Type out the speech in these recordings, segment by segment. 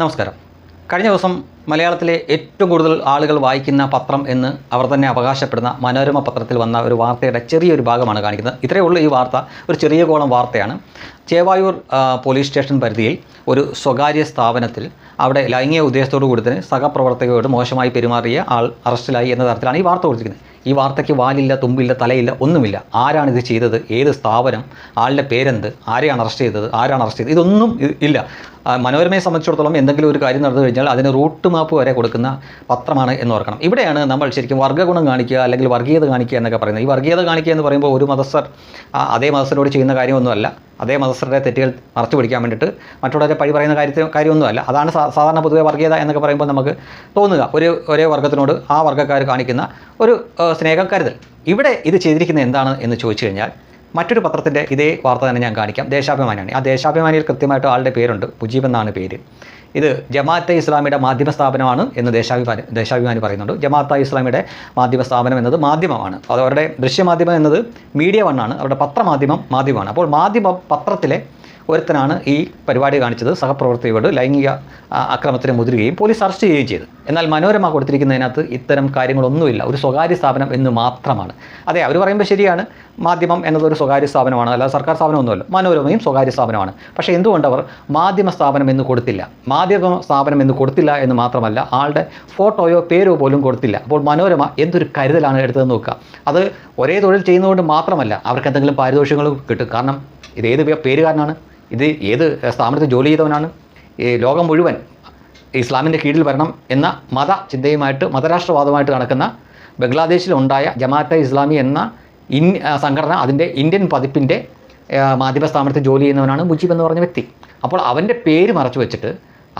നമസ്കാരം. കഴിഞ്ഞ ദിവസം മലയാളത്തിലെ ഏറ്റവും കൂടുതൽ ആളുകൾ വായിക്കുന്ന പത്രം എന്ന് അവർ തന്നെ അവകാശപ്പെടുന്ന മനോരമ പത്രത്തിൽ വന്ന ഒരു വാർത്തയുടെ ചെറിയൊരു ഭാഗമാണ് കാണിക്കുന്നത്. ഇത്രയേ ഉള്ളൂ ഈ വാർത്ത. ഒരു ചെറിയ കോളം വാർത്തയാണ്. ചേവായൂർ പോലീസ് സ്റ്റേഷൻ പരിധിയിൽ ഒരു സ്വകാര്യ സ്ഥാപനത്തിൽ അവിടെ ലൈംഗിക ഉദ്ദേശത്തോടു കൂടി തന്നെ സഹപ്രവർത്തകരോട് മോശമായി പെരുമാറിയ ആൾ അറസ്റ്റിലായി എന്ന തരത്തിലാണ് ഈ വാർത്ത കൊടുത്തിരിക്കുന്നത്. ഈ വാർത്തയ്ക്ക് വാലില്ല തുമ്പില്ല തലയില്ല ഒന്നുമില്ല. ആരാണ് ഇത് ചെയ്തത്? ഏത് സ്ഥാപനം? ആളുടെ പേരെന്ത്? ആരെയാണ് അറസ്റ്റ് ചെയ്തത്? ആരാണ് അറസ്റ്റ് ചെയ്തത്? ഇതൊന്നും ഇല്ല. മനോരമയെ സംബന്ധിച്ചിടത്തോളം എന്തെങ്കിലും ഒരു കാര്യം നടന്നു കഴിഞ്ഞാൽ അതിന് റൂട്ട് മാപ്പ് വരെ കൊടുക്കുന്ന പത്രമാണ് എന്ന് ഓർക്കണം. ഇവിടെയാണ് നമ്മൾ ശരിക്കും വർഗഗുണം കാണിക്കുക അല്ലെങ്കിൽ വർഗീയത കാണിക്കുക എന്നൊക്കെ പറയുന്നത്. ഈ വർഗീയത കാണിക്കുക എന്ന് പറയുമ്പോൾ ഒരു മതസ്ഥർ അതേ മതസ്ഥരോട് ചെയ്യുന്ന കാര്യമൊന്നുമല്ല. അതേ മതസ്ഥരുടെ തെറ്റുകൾ മറച്ചു പിടിക്കാൻ വേണ്ടിയിട്ട് മറ്റുള്ളവരെ പഴി പറയുന്ന കാര്യത്തിൽ കാര്യമൊന്നുമല്ല. അതാണ് സാധാരണ പൊതുവെ വർഗീയത എന്നൊക്കെ പറയുമ്പോൾ നമുക്ക് തോന്നുക. ഒരു ഒരേ വർഗത്തിനോട് ആ വർഗക്കാർ കാണിക്കുന്ന ഒരു സ്നേഹം കരുതൽ. ഇവിടെ ഇത് ചെയ്തിരിക്കുന്നത് എന്താണ് എന്ന് ചോദിച്ചു കഴിഞ്ഞാൽ മറ്റൊരു പത്രത്തിന്റെ ഇതേ വാർത്ത തന്നെ ഞാൻ കാണിക്കാം. ദേശാഭിമാനിയാണ്. ആ ദേശാഭിമാനിയിൽ കൃത്യമായിട്ട് ആളുടെ പേരുണ്ട്. മുജീബ് എന്നാണ് പേര്. ഇത് ജമാഅത്തെ ഇസ്ലാമിയുടെ മാധ്യമ സ്ഥാപനമാണ് എന്ന് ദേശാഭിമാനി ദേശാഭിമാനി പറയുന്നുണ്ട്. ജമാഅത്തെ ഇസ്ലാമിയുടെ മാധ്യമ സ്ഥാപനം എന്നത് മാധ്യമമാണ്. അത് അവരുടെ ദൃശ്യമാധ്യമം എന്നത് മീഡിയ വണ്ണാണ് അവരുടെ പത്രമാധ്യമം മാധ്യമമാണ്. അപ്പോൾ മാധ്യമം പത്രത്തിലെ ഒരുത്തനാണ് ഈ പരിപാടി കാണിച്ചത്. സഹപ്രവർത്തകരോട് ലൈംഗിക അക്രമത്തിന് മുതിരുകയും പോലീസ് അറസ്റ്റ് ചെയ്യുകയും ചെയ്തു. എന്നാൽ മനോരമ കൊടുത്തിരിക്കുന്നതിനകത്ത് ഇത്തരം കാര്യങ്ങളൊന്നുമില്ല. ഒരു സ്വകാര്യ സ്ഥാപനം എന്ന് മാത്രമാണ്. അതെ അവർ പറയുമ്പോൾ ശരിയാണ്. മാധ്യമം എന്നതൊരു സ്വകാര്യ സ്ഥാപനമാണ്. അല്ല സർക്കാർ സ്ഥാപനമൊന്നുമല്ല. മനോരമയും സ്വകാര്യ സ്ഥാപനമാണ്. പക്ഷേ എന്തുകൊണ്ട് അവർ മാധ്യമ സ്ഥാപനം എന്ന് കൊടുത്തില്ല? മാധ്യമ സ്ഥാപനം എന്ന് കൊടുത്തില്ല എന്ന് മാത്രമല്ല ആളുടെ ഫോട്ടോയോ പേരോ പോലും കൊടുത്തില്ല. അപ്പോൾ മനോരമ എന്തൊരു കരുതലാണ് എടുത്തതെന്ന് നോക്കുക. അത് ഒരേ തൊഴിൽ ചെയ്യുന്നതുകൊണ്ട് മാത്രമല്ല അവർക്ക് എന്തെങ്കിലും പാരിതോഷികങ്ങൾ കിട്ടും. കാരണം ഇത് ഏത് പേരുകാരനാണ്? ഇത് ഏത് സ്ഥാപനത്തിൽ ജോലി ചെയ്തവനാണ്? ഈ ലോകം മുഴുവൻ ഇസ്ലാമിന്റെ കീഴിൽ വരണം എന്ന മത ചിന്തയുമായിട്ട് മതരാഷ്ട്രവാദമായിട്ട് നടക്കുന്ന ബംഗ്ലാദേശിലുണ്ടായ ജമാഅത്തെ ഇസ്ലാമി എന്ന ഇൻ സംഘടന അതിന്റെ ഇന്ത്യൻ പതിപ്പിന്റെ മാധ്യമ സ്ഥാപനത്തിൽ ജോലി ചെയ്യുന്നവനാണ് മുജീബ് എന്ന് പറഞ്ഞ വ്യക്തി. അപ്പോൾ അവന്റെ പേര് മറച്ചു വെച്ചിട്ട്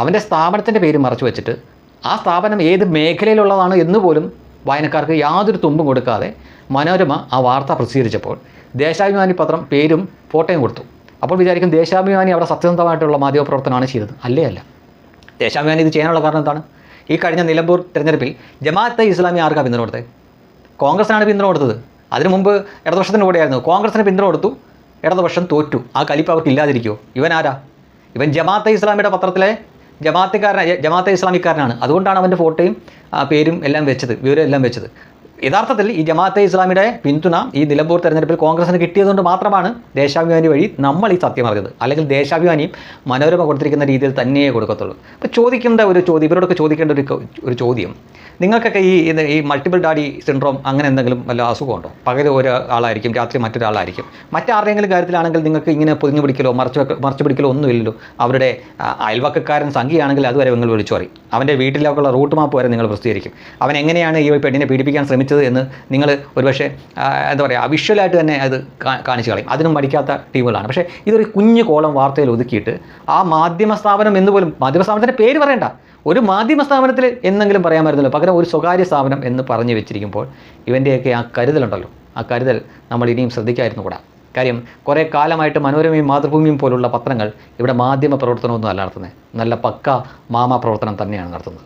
അവന്റെ സ്ഥാപനത്തിന്റെ പേര് മറച്ചു വെച്ചിട്ട് ആ സ്ഥാപനം ഏത് മേഖലയിലുള്ളതാണ് എന്ന് പോലും വായനക്കാർക്ക് യാതൊരു തുമ്പും കൊടുക്കാതെ മനോരമ ആ വാർത്ത പ്രസിദ്ധീകരിച്ചപ്പോൾ ദേശാഭിമാനി പത്രം പേരും ഫോട്ടോയും കൊടുത്തു. അപ്പോൾ വിചാരിക്കും ദേശാഭിമാനി അവിടെ സത്യസന്ധമായിട്ടുള്ള മാധ്യമപ്രവർത്തനമാണ് ചെയ്തത്. അല്ലേ അല്ല? ദേശാഭിമാനി ഇത് ചെയ്യാനുള്ള കാരണം എന്താണ്? ഈ കഴിഞ്ഞ നിലമ്പൂർ തെരഞ്ഞെടുപ്പിൽ ജമാഅത്തെ ഇസ്ലാമി ആർക്കാണ് പിന്തുണ കൊടുത്തത്? കോൺഗ്രസിനാണ് പിന്തുണ കൊടുത്തത്. അതിനു മുമ്പ് ഇടതുപക്ഷത്തിന് കൂടെയായിരുന്നു. കോൺഗ്രസിന് പിന്തുണ കൊടുത്തു. ഇടതുപക്ഷം തോറ്റു. ആ കലിപ്പ് അവർക്ക് ഇല്ലാതിരിക്കുമോ ഇവൻ ആരാ? ഇവൻ ജമാഅത്തെ ഇസ്ലാമിയുടെ പത്രത്തിലെ ജമാഅത്തുകാരൻ ജമാഅത്തെ ഇസ്ലാമിക്കാരനാണ്. അതുകൊണ്ടാണ് അവന്റെ ഫോട്ടോയും പേരും എല്ലാം വെച്ചത് വിവരം എല്ലാം വെച്ചത്. യഥാർത്ഥത്തിൽ ഈ ജമാഅത്തെ ഇസ്ലാമിയുടെ പിന്തുണ ഈ നിലമ്പൂർ തെരഞ്ഞെടുപ്പിൽ കോൺഗ്രസിന് കിട്ടിയതുകൊണ്ട് മാത്രമാണ് ദേശാഭിമാനി വഴി നമ്മൾ ഈ സത്യം അറിഞ്ഞത്. അല്ലെങ്കിൽ ദേശാഭിമാനിയും മനോരമ കൊടുത്തിരിക്കുന്ന രീതിയിൽ തന്നെയേ കൊടുക്കത്തുള്ളൂ. അപ്പോൾ ചോദിക്കേണ്ട ഒരു ചോദ്യം ഇവരോടൊക്കെ ചോദിക്കേണ്ട ഒരു ഒരു ചോദ്യം. നിങ്ങൾക്കൊക്കെ ഈ ഈ മൾട്ടിപ്പിൾ ഡാഡി സിൻഡ്രോം അങ്ങനെ എന്തെങ്കിലും വല്ല അസുഖമുണ്ടോ? പകൽ ഒരാളായിരിക്കും രാത്രി മറ്റൊരാളായിരിക്കും. മറ്റാരുടെയെങ്കിലും കാര്യത്തിലാണെങ്കിൽ നിങ്ങൾക്ക് ഇങ്ങനെ പൊതിഞ്ഞു പിടിക്കലോ മറച്ചു മറച്ചു പിടിക്കലോ ഒന്നുമില്ലല്ലോ. അവരുടെ അയൽവക്കക്കാരൻ സംഖ്യയാണെങ്കിൽ അതുവരെ നിങ്ങൾ വിളിച്ചു പറയും അവന്റെ വീട്ടിലേക്കുള്ള റൂട്ട് മാപ്പ് വരെ നിങ്ങൾ പ്രസിദ്ധീകരിക്കും. അവൻ എങ്ങനെയാണ് ഈ പെണ്ണിനെ പീഡിപ്പിക്കാൻ ശ്രമിച്ചത്? എന്ന് നിങ്ങൾ ഒരുപക്ഷെ എന്താ പറയുക വിഷ്വലായിട്ട് തന്നെ അത് കാണിച്ചു കളയും. അതിനും മടിക്കാത്ത ടീമുകളാണ്. പക്ഷേ ഇതൊരു കുഞ്ഞു കോളം വാർത്തയിൽ ഒതുക്കിയിട്ട് ആ മാധ്യമ സ്ഥാപനം എന്ന് പോലും മാധ്യമ സ്ഥാപനത്തിന്റെ പേര് പറയണ്ട. ഒരു മാധ്യമ സ്ഥാപനത്തിൽ എന്നെങ്കിലും പറയാൻ പറയാമായിരുന്നല്ലോ. പകരം ഒരു സ്വകാര്യ സ്ഥാപനം എന്ന് പറഞ്ഞു വെച്ചിരിക്കുമ്പോൾ ഇവന്റെയൊക്കെ ആ കരുതലുണ്ടല്ലോ. ആ കരുതൽ നമ്മൾ ഇനിയും ശ്രദ്ധിക്കായിരുന്നു കൂടാ. കാര്യം കുറേ കാലമായിട്ട് മനോരമയും മാതൃഭൂമിയും പോലുള്ള പത്രങ്ങൾ ഇവിടെ മാധ്യമ പ്രവർത്തനമൊന്നും അല്ല നടത്തുന്നത്. നല്ല പക്ക മാമാ പ്രവർത്തനം തന്നെയാണ് നടത്തുന്നത്.